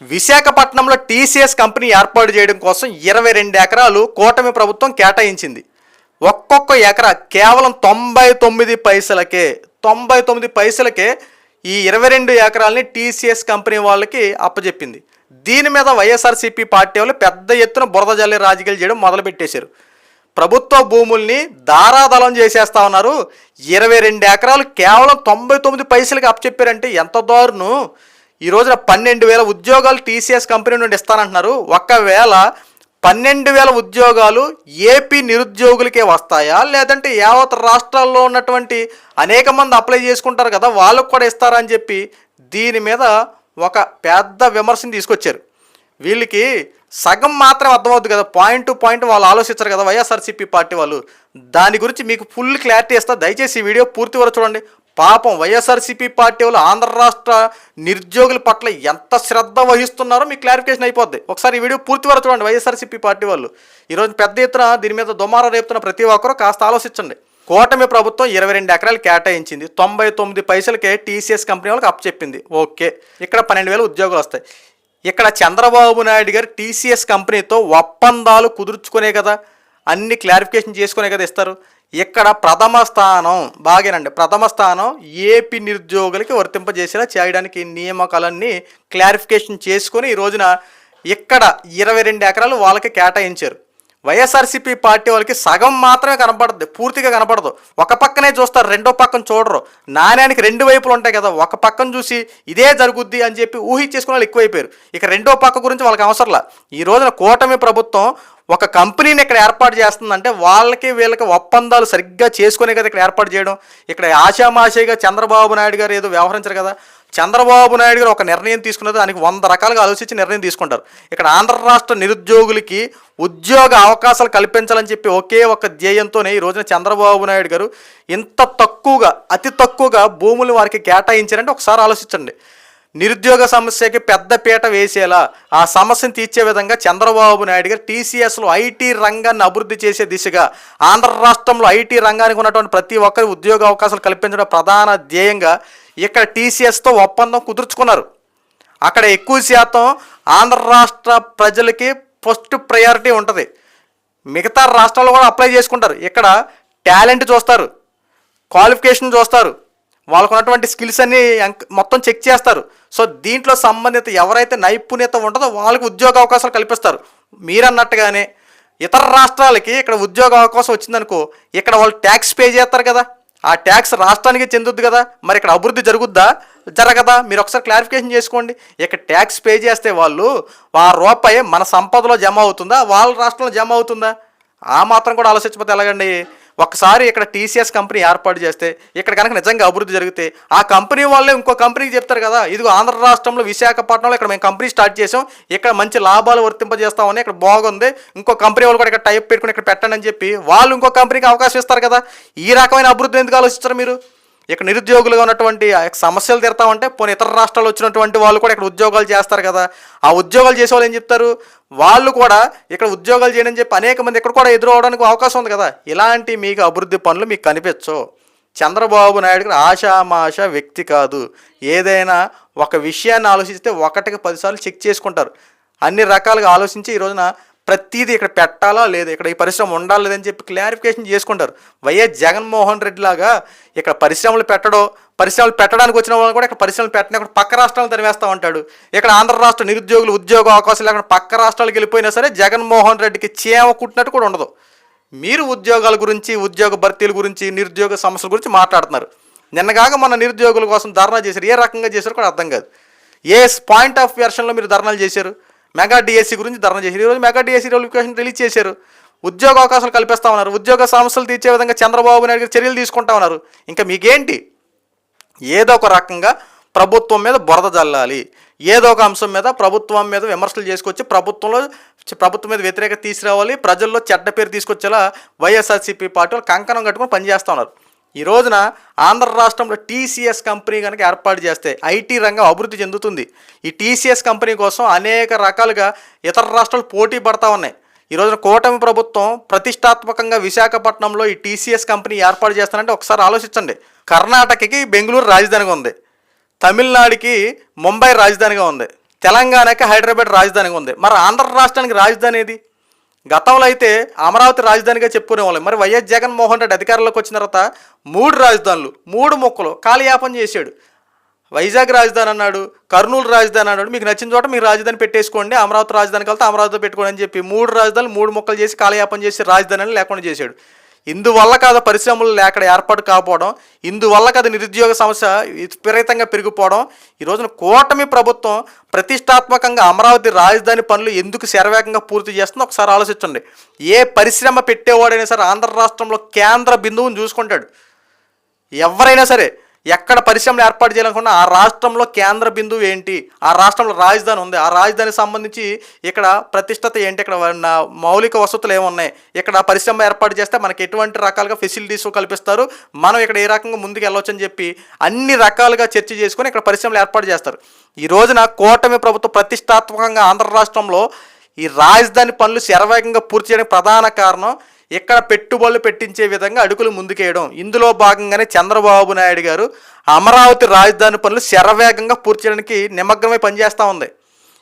విశాఖపట్నంలో TCS company ఏర్పాటు చేయడం కోసం ఇరవై రెండు ఎకరాలు కూటమి ప్రభుత్వం కేటాయించింది. ఒక్కొక్క ఎకరా కేవలం తొంభై తొమ్మిది పైసలకే తొంభై తొమ్మిది పైసలకే ఈ ఇరవై రెండు ఎకరాలని టీసీఎస్ కంపెనీ వాళ్ళకి అప్పచెప్పింది దీని మీద వైఎస్ఆర్సీపీ పార్టీ వాళ్ళు పెద్ద ఎత్తున బురద జల్లి రాజకీయాలు చేయడం మొదలుపెట్టేశారు. ప్రభుత్వ భూముల్ని దారాదలం చేసేస్తా ఉన్నారు. ఇరవై రెండు ఎకరాలు కేవలం తొంభై తొమ్మిది పైసలకి అప్పచెప్పారంటే ఎంత దారుణం! ఈ రోజున పన్నెండు వేల ఉద్యోగాలు టీసీఎస్ కంపెనీ నుండి ఇస్తానంటున్నారు. ఒకవేళ పన్నెండు వేల ఉద్యోగాలు ఏపీ నిరుద్యోగులకే వస్తాయా? లేదంటే యావత్ రాష్ట్రాల్లో ఉన్నటువంటి అనేక మంది అప్లై చేసుకుంటారు కదా వాళ్ళకు కూడా ఇస్తారా అని చెప్పి దీని మీద ఒక పెద్ద విమర్శను తీసుకొచ్చారు. వీళ్ళకి సగం మాత్రం అర్థమవుతుంది కదా పాయింట్ టు పాయింట్ వాళ్ళు ఆలోచించరు కదా వైఎస్ఆర్సీపీ పార్టీ వాళ్ళు. దాని గురించి మీకు ఫుల్ క్లారిటీ ఇస్తా దయచేసి ఈ వీడియో పూర్తి వరకు చూడండి. పాపం వైఎస్ఆర్సీపీ పార్టీ వాళ్ళు ఆంధ్ర రాష్ట్ర నిరుద్యోగుల పట్ల ఎంత శ్రద్ధ వహిస్తున్నారో మీకు క్లారిఫికేషన్ అయిపోద్ది. ఒకసారి ఈ వీడియో పూర్తి వరకు చూడండి వైఎస్ఆర్సీపీ పార్టీ వాళ్ళు. ఈరోజు పెద్ద ఎత్తున దీని మీద దుమారా రేపుతున్న ప్రతి ఒక్కరూ కాస్త ఆలోచించండి. కూటమి ప్రభుత్వం ఇరవై రెండు ఎకరాలు కేటాయించింది. తొంభై తొమ్మిది పైసలకే టీసీఎస్ కంపెనీ వాళ్ళకి అప్పచెప్పింది ఓకే. ఇక్కడ పన్నెండు వేల ఉద్యోగాలు వస్తాయి. ఇక్కడ చంద్రబాబు నాయుడు గారు టీసీఎస్ కంపెనీతో ఒప్పందాలు కుదుర్చుకునే కదా. అన్ని క్లారిఫికేషన్ చేసుకునే కదా ఇస్తారు. ఇక్కడ ప్రథమ స్థానం బాగేనండి. ప్రథమ స్థానం ఏపీ నిరుద్యోగులకి వర్తింపజేసేలా చేయడానికి నియామకాలన్నీ క్లారిఫికేషన్ చేసుకొని ఈ రోజున ఇక్కడ ఇరవై రెండు ఎకరాలు వాళ్ళకి కేటాయించారు. వైఎస్ఆర్సీపీ పార్టీ వాళ్ళకి సగం మాత్రమే కనపడదు పూర్తిగా కనపడదు. ఒక పక్కనే చూస్తారు రెండో పక్కన చూడరు. నాణ్యానికి రెండు వైపులు ఉంటాయి కదా ఒక పక్కన చూసి ఇదే జరుగుద్ది అని చెప్పి ఊహించేసుకునే వాళ్ళు ఎక్కువైపోయారు. ఇక రెండో పక్క గురించి వాళ్ళకి అవసరంలా ఈ రోజున కూటమి ప్రభుత్వం ఒక కంపెనీని ఇక్కడ ఏర్పాటు చేస్తుందంటే వాళ్ళకి వీళ్ళకి ఒప్పందాలు సరిగ్గా చేసుకునే కదా ఇక్కడ ఏర్పాటు చేయడం. ఇక్కడ ఆశామాషిగా చంద్రబాబు నాయుడు గారు ఏదో వ్యవహరించరు కదా చంద్రబాబు నాయుడు గారు ఒక నిర్ణయం తీసుకున్నది దానికి వంద రకాలుగా ఆలోచించి నిర్ణయం తీసుకుంటారు. ఇక్కడ ఆంధ్ర రాష్ట్ర నిరుద్యోగులకి ఉద్యోగ అవకాశాలు కల్పించాలని చెప్పి ఒకే ఒక ధ్యేయంతోనే ఈ రోజున చంద్రబాబు నాయుడు గారు ఇంత తక్కువగా అతి తక్కువగా భూములు వారికి కేటాయించారంటే ఒకసారి ఆలోచించండి. నిరుద్యోగ సమస్యకి పెద్ద పీట వేసేలా ఆ సమస్యను తీర్చే విధంగా చంద్రబాబు నాయుడు గారు టీసీఎస్లో ఐటీ రంగాన్ని అభివృద్ధి చేసే దిశగా ఆంధ్ర రాష్ట్రంలో ఐటీ రంగానికి ఉన్నటువంటి ప్రతి ఒక్కరి ఉద్యోగ అవకాశాలు కల్పించడం ప్రధాన ధ్యేయంగా ఇక్కడ టీసీఎస్తో ఒప్పందం కుదుర్చుకున్నారు. అక్కడ ఎక్కువ శాతం ఆంధ్ర రాష్ట్ర ప్రజలకి ఫస్ట్ ప్రయారిటీ ఉంటుంది. మిగతా రాష్ట్రాల్లో కూడా అప్లై చేసుకుంటారు. ఇక్కడ టాలెంట్ చూస్తారు. క్వాలిఫికేషన్ చూస్తారు. వాళ్ళకు ఉన్నటువంటి స్కిల్స్ అన్ని మొత్తం చెక్ చేస్తారు. సో దీంట్లో సంబంధిత ఎవరైతే నైపుణ్యత ఉంటుందో వాళ్ళకి ఉద్యోగ అవకాశాలు కల్పిస్తారు. మీరన్నట్టుగానే ఇతర రాష్ట్రాలకి ఇక్కడ ఉద్యోగ అవకాశం వచ్చిందనుకో ఇక్కడ వాళ్ళు ట్యాక్స్ పే చేస్తారు కదా. ఆ ట్యాక్స్ రాష్ట్రానికి చెందుద్ది కదా మరి ఇక్కడ అభివృద్ధి జరుగుద్దా? జరగదా? మీరు ఒకసారి క్లారిఫికేషన్ చేసుకోండి. ఇక్కడ ట్యాక్స్ పే చేస్తే వాళ్ళు ఆ రూపాయి మన సంపదలో జమ అవుతుందా? వాళ్ళ రాష్ట్రంలో జమ అవుతుందా? ఆ మాత్రం కూడా ఆలోచించకపోతే ఎలాగండి? ఒకసారి ఇక్కడ టీసీఎస్ కంపెనీ ఏర్పాటు చేస్తే ఇక్కడ కనుక నిజంగా అభివృద్ధి జరిగితే ఆ కంపెనీ వాళ్ళే ఇంకో కంపెనీకి చెప్తారు కదా ఇదిగో ఆంధ్ర రాష్ట్రంలో విశాఖపట్నంలో ఇక్కడ మేము కంపెనీ స్టార్ట్ చేసాం ఇక్కడ మంచి లాభాలు వర్తింపజేస్తామని ఇక్కడ బాగుంది ఇంకో కంపెనీ వాళ్ళు కూడా ఇక్కడ టైప్ పెట్టుకుని ఇక్కడ పెట్టండి అని చెప్పి వాళ్ళు ఇంకో కంపెనీకి అవకాశం ఇస్తారు కదా. ఈ రకమైన అభివృద్ధి ఎందుకు ఆలోచిస్తారు మీరు? ఇక్కడ నిరుద్యోగులుగా ఉన్నటువంటి సమస్యలు తీరుతామంటే పోనీ ఇతర రాష్ట్రాల్లో వచ్చినటువంటి వాళ్ళు కూడా ఇక్కడ ఉద్యోగాలు చేస్తారు కదా. ఆ ఉద్యోగాలు చేసే వాళ్ళు ఏం చెప్తారు? వాళ్ళు కూడా ఇక్కడ ఉద్యోగాలు చేయడం చెప్పి అనేక మంది ఇక్కడ కూడా ఎదురవడానికి అవకాశం ఉంది కదా. ఇలాంటి మీకు అభివృద్ధి పనులు మీకు కనిపించవు. చంద్రబాబు నాయుడు గారు ఆషామాష వ్యక్తి కాదు. ఏదైనా ఒక విషయాన్ని ఆలోచిస్తే ఒకటికి పదిసార్లు చెక్ చేసుకుంటారు. అన్ని రకాలుగా ఆలోచించి ఈ రోజున ప్రతిదీ ఇక్కడ పెట్టాలా లేదు? ఇక్కడ ఈ పరిశ్రమ ఉండాలి లేదని చెప్పి క్లారిఫికేషన్ చేసుకుంటారు. వైఎస్ జగన్మోహన్ రెడ్డి లాగా ఇక్కడ పరిశ్రమలు పెట్టడం పరిశ్రమలు పెట్టడానికి వచ్చిన వాళ్ళు కూడా ఇక్కడ పరిశ్రమలు పెట్టినా ఇక్కడ పక్క రాష్ట్రాలు తరివేస్తూ ఉంటాడు. ఇక్కడ ఆంధ్ర రాష్ట్ర నిరుద్యోగులు ఉద్యోగ అవకాశాలు లేకుండా పక్క రాష్ట్రాలకు వెళ్ళిపోయినా సరే జగన్మోహన్ రెడ్డికి చేమ కుట్టినట్టు కూడా ఉండదు. మీరు ఉద్యోగాల గురించి ఉద్యోగ భర్తీల గురించి నిరుద్యోగ సమస్యల గురించి మాట్లాడుతున్నారు. నిన్నగాక మన నిరుద్యోగుల కోసం ధర్నా చేశారు. ఏ రకంగా చేశారు కూడా అర్థం కాదు. ఏ పాయింట్ ఆఫ్ వెర్షన్లో మీరు ధర్నాలు చేశారు? మెగా డిఎస్సి గురించి ధర్నా చేశారు. ఈరోజు మెగా డిఎస్సి నోటిఫికేషన్ రిలీజ్ చేశారు. ఉద్యోగ అవకాశాలు కల్పిస్తా ఉన్నారు. ఉద్యోగ సమస్యలు తీర్చే విధంగా చంద్రబాబు నాయుడు గారు చర్యలు తీసుకుంటామన్నారు ఇంకా మీకేంటి? ఏదో ఒక రకంగా ప్రభుత్వం మీద బురద జల్లాలి. ఏదో ఒక అంశం మీద ప్రభుత్వం మీద విమర్శలు చేసుకొచ్చి ప్రభుత్వంలో ప్రభుత్వం మీద వ్యతిరేకత తీసుకురావాలి. ప్రజల్లో చెడ్డ పేరు తీసుకొచ్చేలా వైఎస్ఆర్సీపీ పార్టీ వాళ్ళు కంకణం కట్టుకుని పనిచేస్తూ ఉన్నారు. ఈ రోజున ఆంధ్ర రాష్ట్రంలో టీసీఎస్ కంపెనీ కనుక ఏర్పాటు చేస్తే ఐటీ రంగం అభివృద్ధి చెందుతుంది. ఈ టీసీఎస్ కంపెనీ కోసం అనేక రకాలుగా ఇతర రాష్ట్రాలు పోటీ పడతా ఉన్నాయి. ఈ రోజున కూటమి ప్రభుత్వం ప్రతిష్టాత్మకంగా విశాఖపట్నంలో ఈ టీసీఎస్ కంపెనీ ఏర్పాటు చేస్తానంటే ఒకసారి ఆలోచించండి. కర్ణాటకకి బెంగళూరు రాజధానిగా ఉంది. తమిళనాడుకి ముంబై రాజధానిగా ఉంది. తెలంగాణకి హైదరాబాద్ రాజధానిగా ఉంది. మరి ఆంధ్ర రాష్ట్రానికి రాజధాని ఏది? గతంలో అయితే అమరావతి రాజధానిగా చెప్పుకునే వాళ్ళం మరి వైఎస్ జగన్మోహన్ రెడ్డి అధికారంలోకి వచ్చిన తర్వాత మూడు రాజధానులు మూడు మొక్కలు కాలయాపన చేశాడు. వైజాగ్ రాజధాని అన్నాడు కర్నూలు రాజధాని అన్నాడు. మీకు నచ్చిన చోట మీరు రాజధాని పెట్టేసుకోండి అమరావతి రాజధానికి వెళ్తే అమరావతి పెట్టుకోండి అని చెప్పి మూడు రాజధానులు మూడు మొక్కలు చేసి కాలయాపన చేసి రాజధానిని లేకుండా చేశాడు. ఇందువల్ల కాదు పరిశ్రమలు లేక ఏర్పాటు కాకపోవడం ఇందువల్ల కాదు నిరుద్యోగ సమస్య విపరీతంగా పెరిగిపోవడం. ఈ రోజున కూటమి ప్రభుత్వం ప్రతిష్టాత్మకంగా అమరావతి రాజధాని పనులు ఎందుకు శరవేగంగా పూర్తి చేస్తుందో ఒకసారి ఆలోచించండి. ఏ పరిశ్రమ పెట్టేవాడైనా సరే ఆంధ్ర రాష్ట్రంలో కేంద్ర బిందువుని చూసుకుంటాడు. ఎవరైనా సరే ఎక్కడ పరిశ్రమలు ఏర్పాటు చేయాలనుకున్నా ఆ రాష్ట్రంలో కేంద్ర బిందువు ఏంటి? ఆ రాష్ట్రంలో రాజధాని ఉంది. ఆ రాజధానికి సంబంధించి ఇక్కడ ప్రతిష్టత ఏంటి? ఇక్కడ మౌలిక వసతులు ఏమున్నాయి? ఇక్కడ పరిశ్రమ ఏర్పాటు చేస్తే మనకి ఎటువంటి రకాలుగా ఫెసిలిటీస్ కల్పిస్తారు? మనం ఇక్కడ ఏ రకంగా ముందుకు వెళ్ళొచ్చు అని చెప్పి అన్ని రకాలుగా చర్చ చేసుకొని ఇక్కడ పరిశ్రమలు ఏర్పాటు చేస్తారు. ఈ రోజున కూటమి ప్రభుత్వం ప్రతిష్టాత్మకంగా ఆంధ్ర రాష్ట్రంలో ఈ రాజధాని పనులు శరవేగంగా పూర్తి చేయడానికి ప్రధాన కారణం ఇక్కడ పెట్టుబడులు పెట్టించే విధంగా అడుగులు ముందుకేయడం. ఇందులో భాగంగానే చంద్రబాబు నాయుడు గారు అమరావతి రాజధాని పనులు శరవేగంగా పూర్తి చేయడానికి నిమగ్నమై పనిచేస్తూ ఉంది.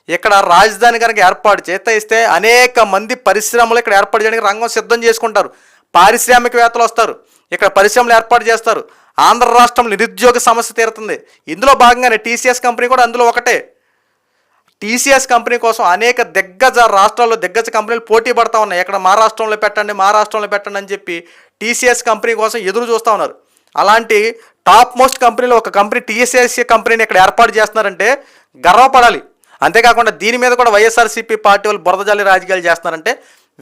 ఇక్కడ రాజధాని కనుక ఏర్పాటు చేస్తే ఇస్తే అనేక మంది పరిశ్రమలు ఇక్కడ ఏర్పాటు చేయడానికి రంగం సిద్ధం చేసుకుంటారు. పారిశ్రామికవేత్తలు వస్తారు. ఇక్కడ పరిశ్రమలు ఏర్పాటు చేస్తారు. ఆంధ్ర రాష్ట్రంలో నిరుద్యోగ సమస్య తీరుతుంది. ఇందులో భాగంగానే టీసీఎస్ కంపెనీ కూడా అందులో ఒకటే. టీసీఎస్ కంపెనీ కోసం అనేక దిగ్గజ రాష్ట్రాల్లో దిగ్గజ కంపెనీలు పోటీ పడతా ఉన్నాయి. ఇక్కడ మా రాష్ట్రంలో పెట్టండి మా రాష్ట్రంలో పెట్టండి అని చెప్పి టీసీఎస్ కంపెనీ కోసం ఎదురు చూస్తూ ఉన్నారు. అలాంటి టాప్ మోస్ట్ కంపెనీలో ఒక కంపెనీ టీఎస్ఎస్ కంపెనీని ఇక్కడ ఏర్పాటు చేస్తున్నారంటే గర్వపడాలి. అంతేకాకుండా దీని మీద కూడా వైఎస్ఆర్సీపీ పార్టీ వాళ్ళు బురదజాలి రాజకీయాలు చేస్తున్నారంటే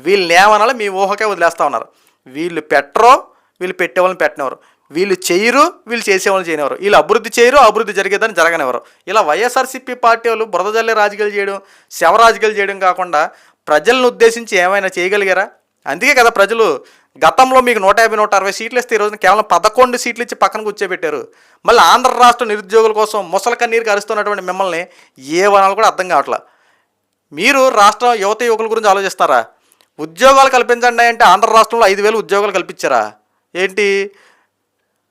వీళ్ళు ఏమనాలో మీ ఊహకే వదిలేస్తూ ఉన్నారు. వీళ్ళు పెట్టరో వీళ్ళు పెట్టేవాళ్ళని పెట్టినవారు వీళ్ళు చేయరు వీళ్ళు చేసేవాళ్ళు చేయనివారు వీళ్ళు అభివృద్ధి చేయరు అభివృద్ధి జరిగేదని జరగనివారు ఇలా వైఎస్ఆర్సీపీ పార్టీ వాళ్ళు బురదజల్లే రాజకీయాలు చేయడం శవ రాజకీయాలు చేయడం కాకుండా ప్రజలను ఉద్దేశించి ఏమైనా చేయగలిగారా? అందుకే కదా ప్రజలు గతంలో మీకు నూట యాభై నూట అరవై సీట్లు ఇస్తే ఈ రోజున కేవలం పదకొండు సీట్లు ఇచ్చి పక్కన కూర్చోబెట్టారు. మళ్ళీ ఆంధ్ర రాష్ట్ర నిరుద్యోగుల కోసం ముసల కన్నీరు కరుస్తున్నటువంటి మిమ్మల్ని ఏ వనాలు కూడా అర్థం కావట్లా. మీరు రాష్ట్ర యువత యువకుల గురించి ఆలోచిస్తారా? ఉద్యోగాలు కల్పించండి అంటే ఆంధ్ర రాష్ట్రంలో ఐదు వేలు ఉద్యోగాలు కల్పించారా? ఏంటి?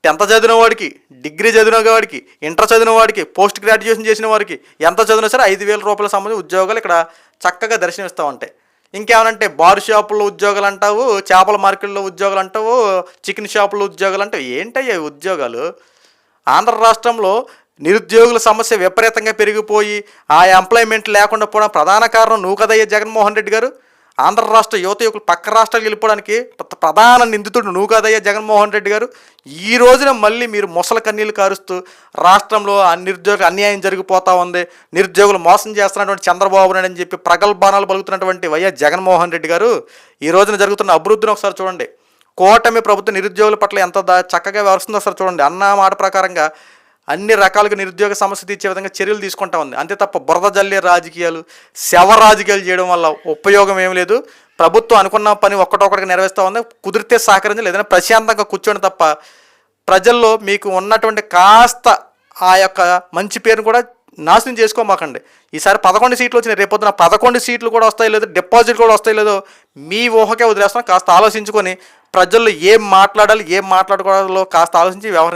టెన్త్ చదివిన వాడికి డిగ్రీ చదివిన వాడికి ఇంటర్ చదివిన వాడికి పోస్ట్ గ్రాడ్యుయేషన్ చేసిన వారికి ఎంత చదివినా సరే ఐదు వేల రూపాయల సంబంధించి ఉద్యోగాలు ఇక్కడ చక్కగా దర్శనమిస్తూ ఉంటాయి. ఇంకేమనంటే బార్ షాపుల్లో ఉద్యోగాలు అంటావు చేపల మార్కెట్లో ఉద్యోగాలు అంటావు చికెన్ షాపుల్లో ఉద్యోగాలు అంటావు ఏంటయ్యా ఉద్యోగాలు? ఆంధ్ర రాష్ట్రంలో నిరుద్యోగుల సమస్య విపరీతంగా పెరిగిపోయి ఆ ఎంప్లాయ్మెంట్ లేకుండా పోవడం ప్రధాన కారణం నువ్వు కదయ్యా జగన్మోహన్ రెడ్డి గారు? ఆంధ్ర రాష్ట్ర యువత యువకులు పక్క రాష్ట్రాలకు వెళ్ళిపోవడానికి ప్ర- ప్రధాన నిందితుడు నువ్వు కాదయ్యా జగన్మోహన్ రెడ్డి గారు. ఈ రోజున మళ్ళీ మీరు మొసల కన్నీళ్ళు కారుస్తూ రాష్ట్రంలో ఆ నిరుద్యోగ అన్యాయం జరిగిపోతా ఉంది. నిరుద్యోగులు మోసం చేస్తున్నటువంటి చంద్రబాబు నాయుడు అని చెప్పి ప్రగల్భానాలు పలుకుతున్నటువంటి వైఎస్ జగన్మోహన్ రెడ్డి గారు. ఈ రోజున జరుగుతున్న అభివృద్ధిని ఒకసారి చూడండి. కూటమి ప్రభుత్వం నిరుద్యోగుల పట్ల ఎంత చక్కగా వ్యవహరిస్తుందో ఒకసారి చూడండి. అన్న మాట ప్రకారంగా అన్ని రకాలుగా నిరుద్యోగ సమస్య తీర్చే విధంగా చర్యలు తీసుకుంటా ఉంది. అంతే తప్ప బురద జల్లే రాజకీయాలు శవ రాజకీయాలు చేయడం వల్ల ఉపయోగం ఏం లేదు. ప్రభుత్వం అనుకున్న పని ఒక్కటొక్కడికి నెరవేరుస్తూ ఉంది. కుదిరితే సహకరించి లేదంటే ప్రశాంతంగా కూర్చోండి తప్ప ప్రజల్లో మీకు ఉన్నటువంటి కాస్త ఆ యొక్క మంచి పేరును కూడా నాశనం చేసుకోమాకండి. ఈసారి పదకొండు సీట్లు వచ్చినాయి. రేపొద్దున పదకొండు సీట్లు కూడా వస్తాయి లేదో డిపాజిట్ కూడా వస్తాయి లేదో మీ ఊహకే వదిలేస్తున్నాం. కాస్త ఆలోచించుకొని ప్రజల్లో ఏం మాట్లాడాలి ఏం మాట్లాడుకోవాలో కాస్త ఆలోచించి వ్యవహరించాలి